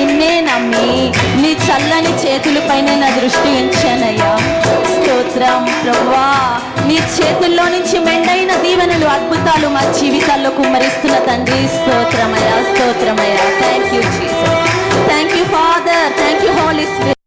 నిన్నే నమ్మి నీ చల్లని చేతులపైనే నా దృష్టి ఉంచానయ్యా. స్తోత్రం ప్రభా నీ చేతుల్లో నుంచి మెండైన దీవెనలు అద్భుతాలు మా జీవితాల్లో కుమ్మరిస్తున్న తండ్రి. స్తోత్రమయ్యా స్తోత్రమయ్యా. Thank you Jesus thank you Father thank you Holy Spirit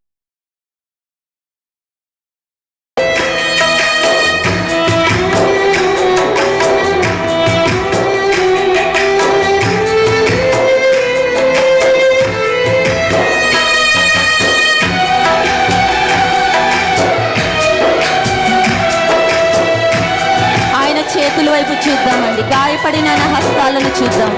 వైపు చూద్దామండి. గాయపడిన హస్తాలను చూద్దాం.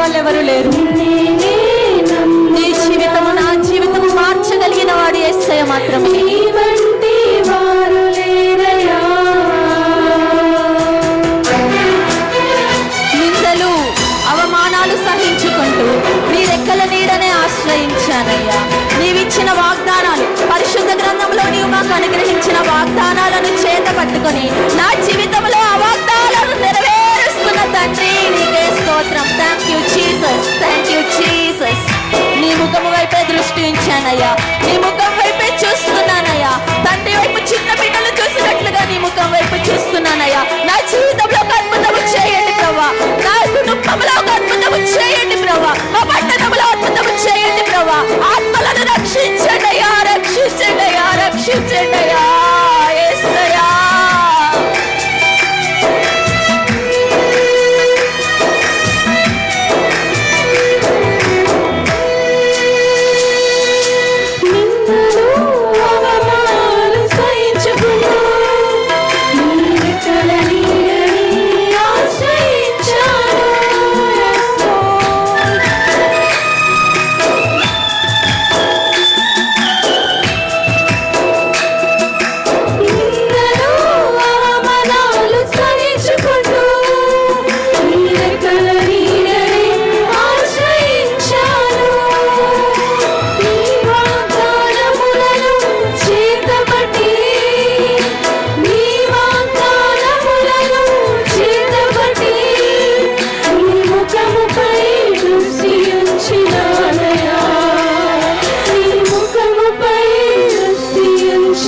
వాళ్ళు ఎవరు లేరు. నీ జీవితము నా జీవితము మార్చగలిగిన వాడు ఏసయ్య మాత్రమే. నిందలు అవమానాలు సహించుకుంటూ నీ రెక్కల నీడనే ఆశ్రయించానయ్యా. నీవిచ్చిన వాగ్దానాలు పరిశుద్ధ గ్రంథంలో నీవు మాకు అనుగ్రహించిన వాగ్దానాలను చేత పట్టుకొని నా జీవితంలో ఆ వాగ్దానాలను నెరవేరుస్తున్న తండ్రి thank you Jesus thank you Jesus నీ ముఖం వైపే దృష్టి ఉంచానయ్యా. నీ ముఖం వైపే చూస్తున్నానయ్యా. తండ్రి వైపు చిన్న బిడ్డలు చూసినట్లుగా నీ ముఖం వైపు చూస్తున్నానయ్యా. నా జీవితంలో ఒక అద్భుతము చేయండి ప్రభా నా కుటుంబంలో ఒక అద్భుతము చేయండి ప్రభా మా పట్టణంలో అద్భుతము చేయండి ప్రభా ఆత్మలను రక్షించి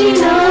she knows.